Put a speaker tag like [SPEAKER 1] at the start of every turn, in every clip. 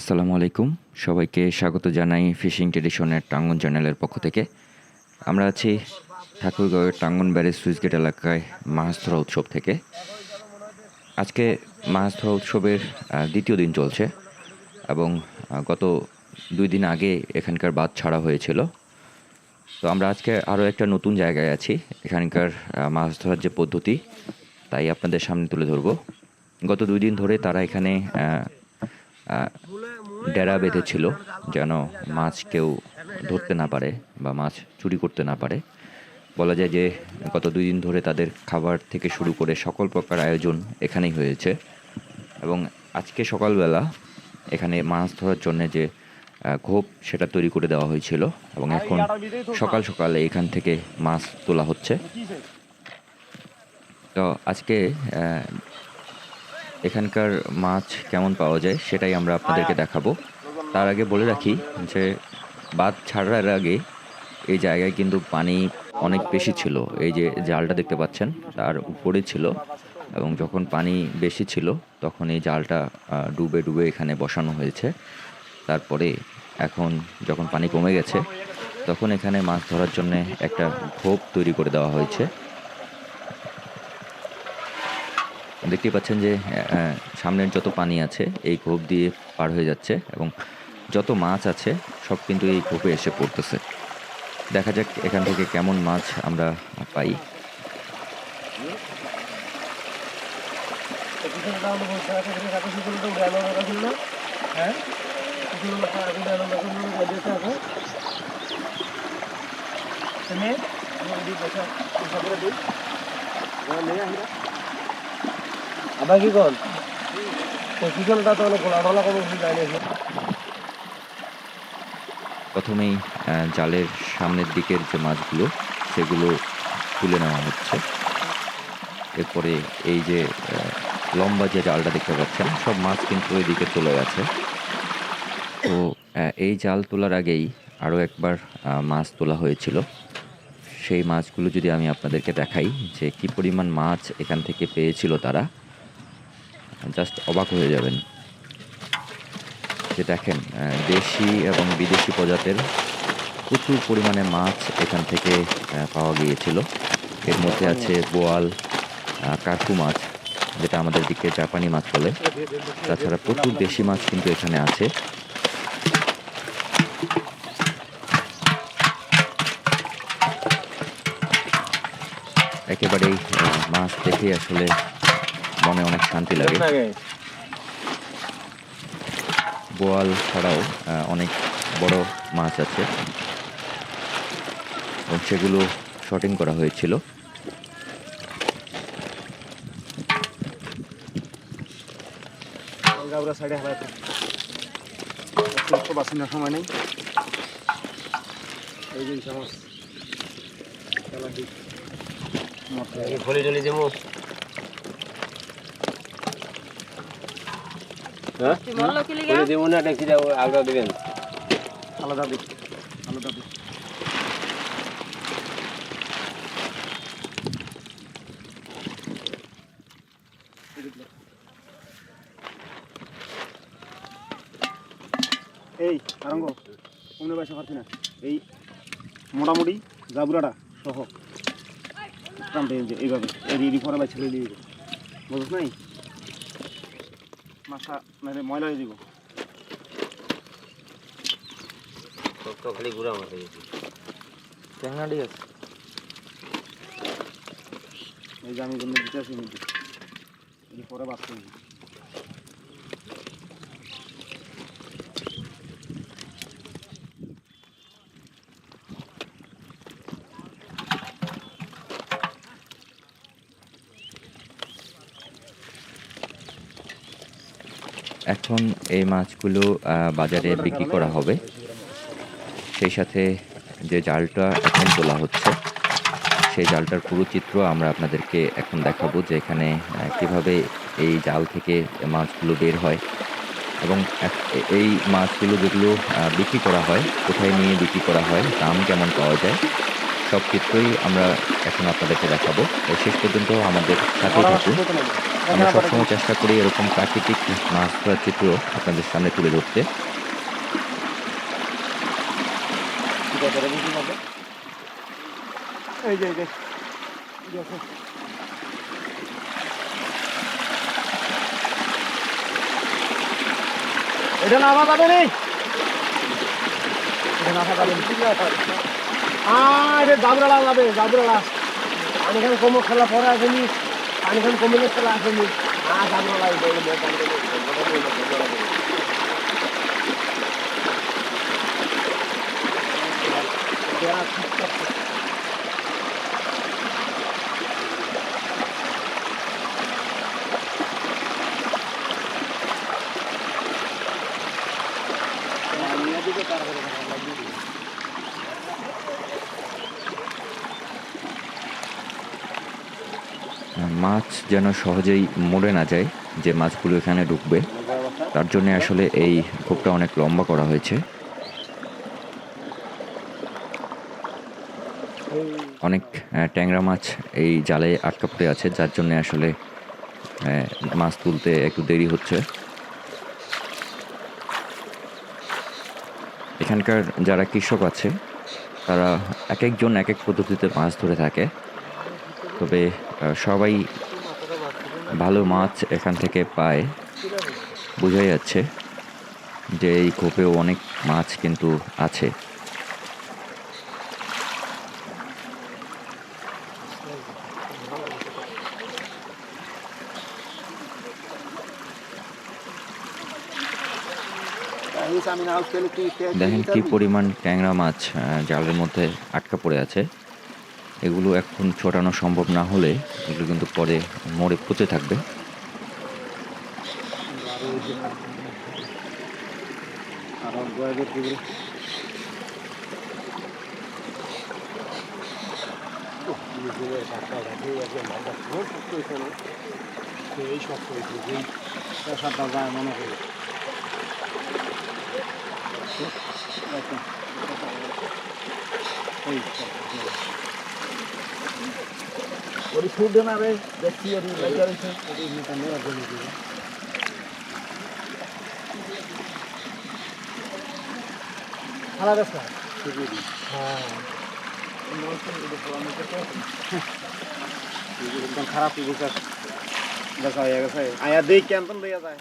[SPEAKER 1] আসসালামু আলাইকুম। সবাইকে স্বাগত জানাই ফিশিং ট্রেডিশনের টাঙ্গন চ্যানেলের পক্ষ থেকে। আমরা আছি ঠাকুরগাঁওয়ের টাঙ্গন ব্যারেজ সুইচগেট এলাকায় মাছ ধরা উৎসব থেকে। আজকে মাছ ধরা উৎসবের দ্বিতীয় দিন চলছে এবং গত দুই দিন আগে এখানকার বাদ ছাড়া হয়েছিল। তো আমরা আজকে আরও একটা নতুন জায়গায় আছি। এখানকার মাছ ধরার যে পদ্ধতি, তাই আপনাদের সামনে তুলে ধরবো। গত দুই দিন ধরে তারা এখানে ডেরা বেঁধেছিল যেন মাছ কেউ ধরতে না পারে বা মাছ চুরি করতে না পারে। বলা যায় যে গত দুই দিন ধরে তাদের খাবার থেকে শুরু করে সকল প্রকার আয়োজন এখানেই হয়েছে এবং আজকে সকালবেলা এখানে মাছ ধরার জন্য যে ঘোপ সেটা তৈরি করে দেওয়া হয়েছিল এবং এখন সকাল সকালে এখান থেকে মাছ তোলা হচ্ছে। তো আজকে এখানকার মাছ কেমন পাওয়া যায় সেটাই আমরা আপনাদেরকে দেখাবো। তার আগে বলে রাখি যে বাদ ছাড়ার আগে এই জায়গায় কিন্তু পানি অনেক বেশি ছিল। এই যে জালটা দেখতে পাচ্ছেন, তার উপরে ছিল এবং যখন পানি বেশি ছিল, তখন এই জালটা ডুবে ডুবে এখানে বসানো হয়েছে। তারপরে এখন যখন পানি কমে গেছে, তখন এখানে মাছ ধরার জন্য একটা ঘোপ তৈরি করে দেওয়া হয়েছে। দেখতেই পাচ্ছেন যে সামনের যত পানি আছে, এই ঘোপ দিয়ে পার হয়ে যাচ্ছে এবং যত মাছ আছে, সব কিন্তু এই ঘোপে এসে পড়তেছে। দেখা যাক এখান থেকে কেমন মাছ আমরা পাই।
[SPEAKER 2] আবার কি কন পিছনটা তো অনেক কোনো কিছু যায়নি
[SPEAKER 1] প্রথমেই জালের সামনের দিকের যে মাছগুলো, সেগুলো তুলে নেওয়া হচ্ছে। এরপরে এই যে লম্বা যে জালটা দেখতে পাচ্ছেন, সব মাছ কিন্তু ওইদিকে চলে গেছে। তো এই জাল তোলার আগেই আরও একবার মাছ তোলা হয়েছিল। সেই মাছগুলো যদি আমি আপনাদেরকে দেখাই যে কি পরিমাণ মাছ এখান থেকে পেয়েছিল তারা জাস্ট অবাক হয়ে যাবেন। যে দেখেন দেশি এবং বিদেশি প্রজাতির প্রচুর পরিমাণে মাছ এখান থেকে পাওয়া গিয়েছিল। এর মধ্যে আছে বোয়াল কার্পু মাছ যেটা আমাদের দিকে জাপানি মাছ বলে। তাছাড়া প্রচুর দেশি মাছ কিন্তু এখানে আছে। একেবারেই মাছ দেখে আসলে মনে অনেক শান্তি লাগে। বোয়াল ছাড়াও অনেক বড় মাছ আছে। এবং সেগুলো শটিং করা হয়েছিল।
[SPEAKER 2] সময় নেই। এই জিনিস আমার খেলা দিক
[SPEAKER 3] ফলি টলি দেবো হ্যাঁ
[SPEAKER 4] বলল কি লিগা
[SPEAKER 3] ফলি দেবো না ট্যাক্সি যাব আলগা দেবেন
[SPEAKER 2] আলাদা দিক আলাদা দিক এই আরঙ্গ অন্য পয়সা পাচ্ছি না এই মোটামুটি জাবুরাটা সহ যে এইভাবে এই রেডি করা বা দিয়ে দিবে বুঝছ নাই মাছা মেরে ময়লা হয়ে দিব।
[SPEAKER 3] তো খালি গুড়া মাথা গেছি
[SPEAKER 1] ট্যাংরাডি আছে।
[SPEAKER 2] এই যে আমি জন্য দিতে আসি পরে বাঁচতে হবে
[SPEAKER 1] এখন এই মাছগুলো বাজারে বিক্রি করা হবে। সেই সাথে যে জালটা এখন তোলা হচ্ছে, সেই জালটার পুরো চিত্র আমরা আপনাদেরকে এখন দেখাবো যে এখানে কীভাবে এই জাল থেকে মাছগুলো বের হয়। এবং এই মাছগুলো যেগুলো বিক্রি করা হয়, কোথায় নিয়ে বিক্রি করা হয়, দাম কেমন পাওয়া যায় সব চিত্রই আমরা এখন আপনাদেরকে দেখাবো। শেষ পর্যন্ত আমাদের সাথে থাকুন। আমরা সবসময় চেষ্টা করি এরকম প্রাকৃতিক মাছ ধরার চিত্র আপনাদের সামনে তুলে ধরতে।
[SPEAKER 2] এই যে এই এটা নামা যাবে নি? এটা নামা যাবে নি আহ এটা দাবরালা যাবে জাবরালা পানি খান কম খেলা পরে আসেনি পানি খান কমিলে খেলা আসেনি আর দাবরালা এটা
[SPEAKER 1] মাছ যেন সহজেই মরে না যায়, যে মাছগুলো এখানে ঢুকবে। তার জন্য আসলে এই খোপটা অনেক লম্বা করা হয়েছে। অনেক ট্যাংরা মাছ এই জালে আটকা পড়ে আছে, যার জন্য আসলে মাছ তুলতে একটু দেরি হচ্ছে। এখানকার যারা কৃষক আছে, তারা এক একজন এক এক পদ্ধতিতে মাছ ধরে থাকে। তবে সবাই ভালো মাছ এখান থেকে পায়। বোঝাই যাচ্ছে যে এই কোপেও অনেক মাছ কিন্তু আছে। দেখেন কি পরিমাণ ট্যাংরা মাছ জালের মধ্যে আটকা পড়ে আছে। এগুলো এখন ছোটানো সম্ভব না হলে এগুলো কিন্তু পরে মরে পচে থাকবে।
[SPEAKER 2] এই মনে ওরি ফুড না রে দেখছি ওরি লাইটার আছে ওরি মেটা নেওয়া জন্য খালা রাস্তা হ্যাঁ একদম খারাপ বুঝা দেখা হয়ে গেছে আয়া দেখ কেন লইয়া যায়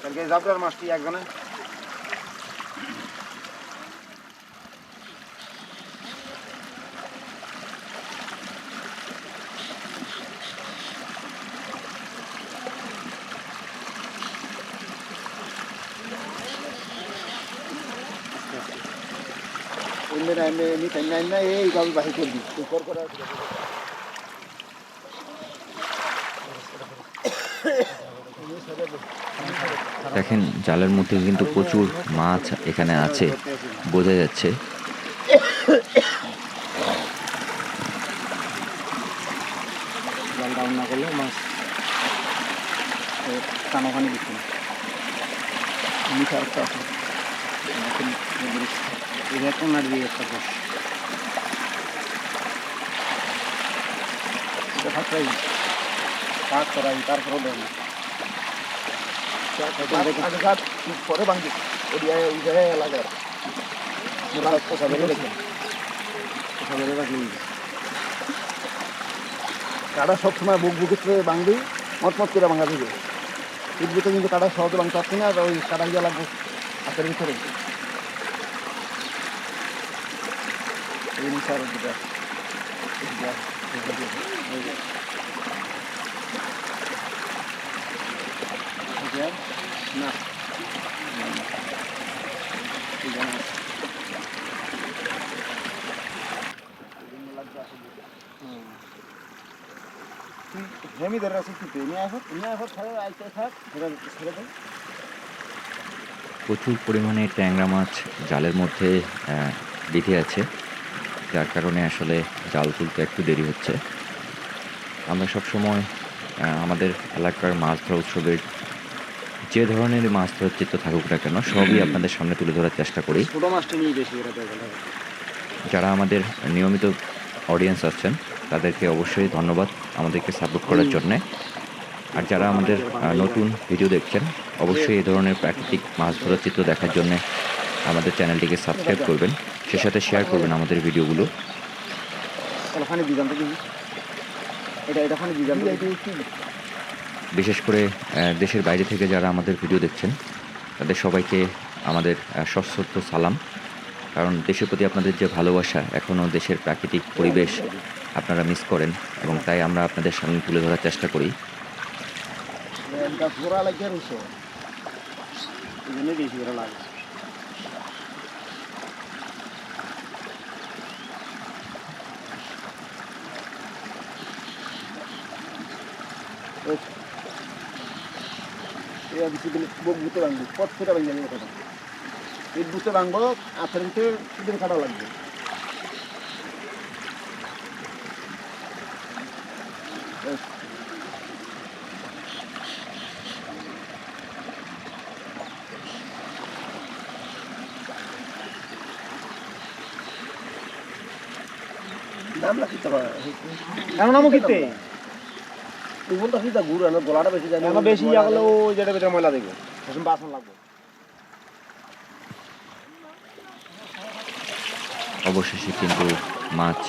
[SPEAKER 2] কালকে জাবরার মাছটি একজনে এমনি এমনি নিতে নাই না এইভাবে বাহির করবি তুই কর করে
[SPEAKER 1] দেখেন জালের মধ্যে কিন্তু প্রচুর মাছ এখানে আছে বোঝা যাচ্ছে।
[SPEAKER 2] জল ডাউন না করলে মাছ কানাখানি দিচ্ছে না। মিঠা একটা আছে। একটা নাড়ি দিয়ে একটা দোষ এটা কাজ করাই তারপরেও দেয় পরে ভাঙছি ওই কাটা সবসময় বুক বুকে বাঙবি মতমত করে ভাঙা দিবে কিন্তু কাটা সহজে ভাঙতে পারছি না আর ওই কাটা গিয়ে লাগবে। হাতের ভিতরে না। হুম। ধরে রাখছি কি নিয়ে আসো নিয়ে আসো ছেড়ে আইতে থাক ছেড়ে ছেড়ে দেয়
[SPEAKER 1] প্রচুর পরিমাণে ট্যাংরা মাছ জালের মধ্যে বিধে আছে। যার কারণে আসলে জাল তুলতে একটু দেরি হচ্ছে। আমরা সবসময় আমাদের এলাকার মাছ ধরা উৎসবের যে ধরনের মাছ ধরার চিত্র থাকুক না কেন সবই আপনাদের সামনে তুলে ধরার চেষ্টা করি। যারা আমাদের নিয়মিত অডিয়েন্স আছেন তাদেরকে অবশ্যই ধন্যবাদ আমাদেরকে সাপোর্ট করার জন্যে। আর যারা আমাদের নতুন ভিডিও দেখছেন অবশ্যই এই ধরনের প্রাকৃতিক মাছ ধরার চিত্র দেখার জন্য আমাদের চ্যানেলটিকে সাবস্ক্রাইব করবেন। সে সাথে শেয়ার করবেন আমাদের ভিডিওগুলো বিশেষ করে দেশের বাইরে থেকে যারা আমাদের ভিডিও দেখছেন তাদের সবাইকে আমাদের সশ্রদ্ধ সালাম। কারণ দেশের প্রতি আপনাদের যে ভালোবাসা এখনও দেশের প্রাকৃতিক পরিবেশ আপনারা মিস করেন এবং তাই আমরা আপনাদের সামনে তুলে ধরার চেষ্টা করি।
[SPEAKER 2] এটা ঘোরা লাগে রইছে। এই জন্য বেশি করে লাগে এই আমি শুধু বুক বুতে ভাঙবো, পথ ফুটে ভাঙবে এই বুতে ভাঙবো আথের ভিতরে কাটা লাগবে। কিতে? গলাটা বেশি যায় না বেশি ইয়া করলে ও যেটা বেটা ময়লা দেখবে তখন বাসন লাগবে।
[SPEAKER 1] অবশেষে কিন্তু মাছ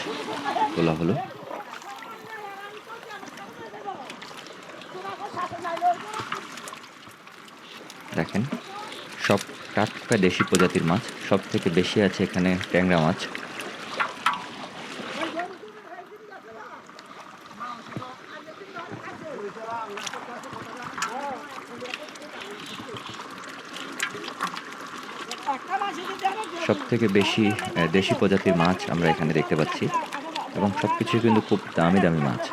[SPEAKER 1] তোলা হলো। দেখেন সব টাটকা দেশি প্রজাতির মাছ সব থেকে বেশি আছে এখানে ট্যাংরা মাছ। থেকে বেশি দেশি প্রজাতির মাছ আমরা এখানে দেখতে পাচ্ছি এবং সব কিছু কিন্তু খুব দামি দামি মাছ।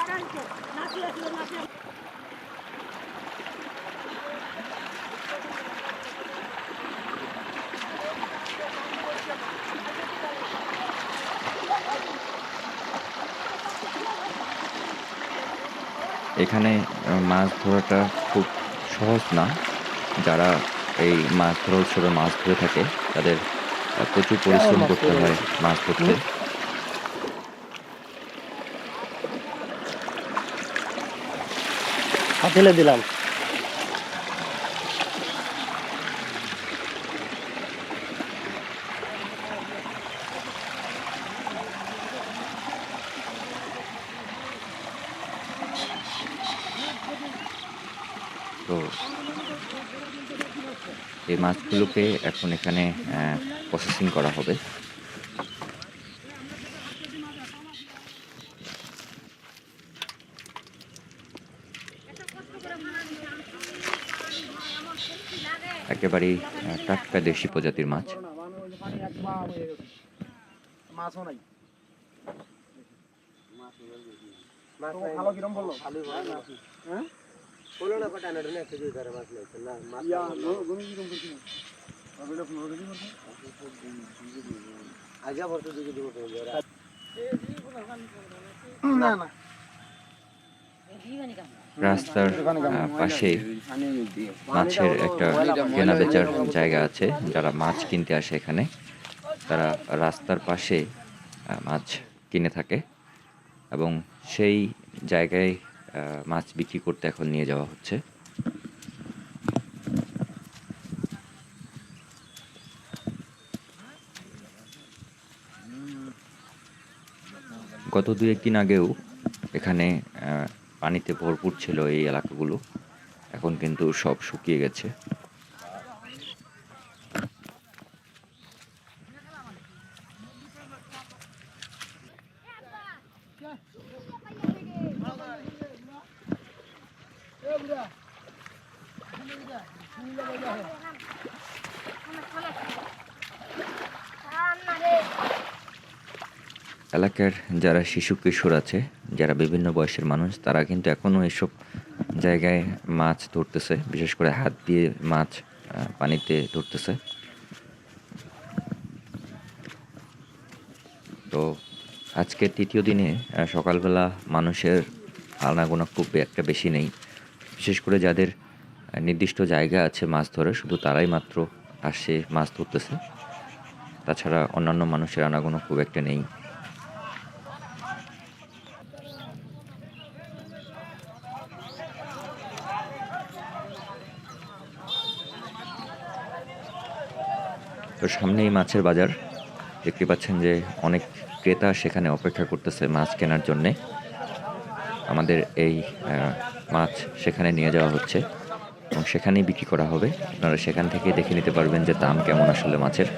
[SPEAKER 1] এখানে মাছ ধরাটা খুব সহজ না। যারা এই মাছ ধরা উৎসবে মাছ ধরে থাকে, তাদের প্রচুর পরিশ্রম করতে হয় মাছ ধরতে
[SPEAKER 2] হাতিলে দিলাম।
[SPEAKER 1] তো এই মাছগুলোকে এখন এখানে প্রসেসিং করা হবে। একেবারেই টাটকা দেশি প্রজাতির মাছ।
[SPEAKER 2] মাছও
[SPEAKER 1] রাস্তার পাশে মাছের একটা কেনা বেচার জায়গা আছে যারা মাছ কিনতে আসে এখানে। তারা রাস্তার পাশে আহ, মাছ কিনে থাকে এবং সেই জায়গায় আহ, মাছ বিক্রি করতে এখন নিয়ে যাওয়া হচ্ছে। গত দু একদিন আগেও এখানে পানিতে ভরপুর ছিল এই এলাকাগুলো। এখন কিন্তু সব শুকিয়ে গেছে। এলাকার যারা শিশু কিশোর আছে, যারা বিভিন্ন বয়সের মানুষ, তারা কিন্তু এখনও এসব জায়গায় মাছ ধরতেছে। বিশেষ করে হাত দিয়ে মাছ পানিতে ধরতেছে। তো আজকে তৃতীয় দিনে সকালবেলা মানুষের আনাগোনা খুব একটা বেশি নেই। বিশেষ করে যাদের নির্দিষ্ট জায়গা আছে মাছ ধরে, শুধু তারাই মাত্র আসে মাছ ধরতেছে। তাছাড়া অন্যান্য মানুষের আনাগোনা খুব একটা নেই। সামনেই মাছের বাজার। দেখতে পাচ্ছেন যে অনেক ক্রেতা সেখানে অপেক্ষা করতেছে মাছ কেনার জন্যে। আমাদের এই মাছ সেখানে নিয়ে যাওয়া হচ্ছে এবং সেখানেই বিক্রি করা হবে। আপনারা সেখান থেকে দেখে নিতে পারবেন যে দাম কেমন আসলে মাছের।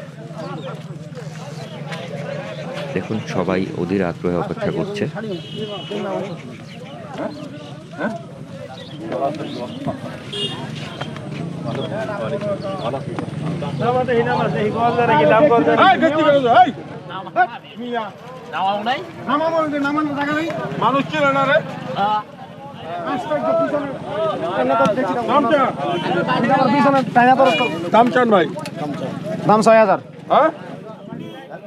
[SPEAKER 1] দেখুন, সবাই অধীর আগ্রহে অপেক্ষা করছে।
[SPEAKER 2] মানুষ দাম চান ভাই।
[SPEAKER 4] দাম ছয় হাজার
[SPEAKER 2] হ্যাঁ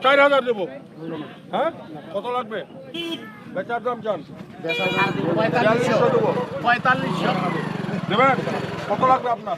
[SPEAKER 2] চার হাজার দেবো হ্যাঁ কত লাগবে বেচার দাম চান বিয়াল্লিশশো দেবো দেবেন কত লাগবে আপনার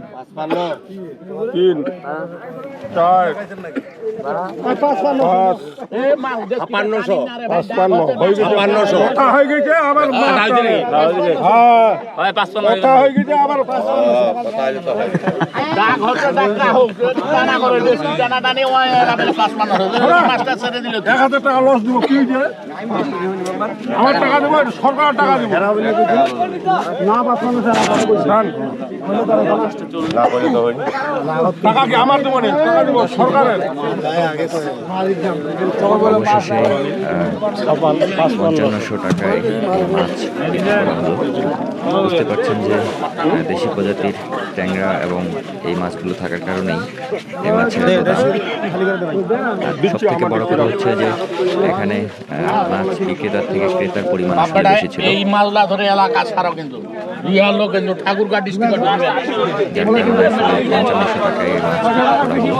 [SPEAKER 2] তিন চার
[SPEAKER 3] ছাপ্পান্নশো।
[SPEAKER 2] পাঁচপান্ন। হয়ে গেছে। কথা হয়ে গেছে আবার হ্যাঁ কথা হয়ে গেছে। আবার এক হাজার টাকা লস দিব কি যে আমার টাকা দেবো সরকার টাকা দেবো।
[SPEAKER 4] না পাঁচপান্নশো
[SPEAKER 2] জান। টাকা কি আমার দেবো না? টাকা দেবো সরকারের।
[SPEAKER 1] অবশেষে পঞ্চান্নশো টাকায় মাছ হলো বুঝতে পারছেন যে দেশি প্রজাতির ট্যাংরা এবং এই মাছগুলো থাকার কারণেই এই মাছের সব থেকে বড় কথা হচ্ছে যে এখানে মাছ বিক্রেতার থেকে ক্রেতার পরিমাণ বেশি ছিল।
[SPEAKER 5] এই মালদা ধরে এলাকা ছাড়াও কিন্তু। ঠাকুরগাঁ ডিস্ট্রিক্ট
[SPEAKER 1] যার কারণে আসলে পঞ্চান্নশো টাকায় মাছ বিক্রি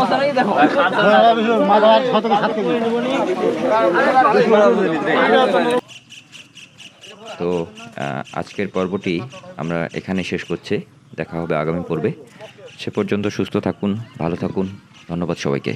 [SPEAKER 1] করা হলো। তো আজকের পর্বটি আমরা এখানে শেষ করছি। দেখা হবে আগামী পর্বে। সে পর্যন্ত সুস্থ থাকুন ভালো থাকুন। ধন্যবাদ সবাইকে।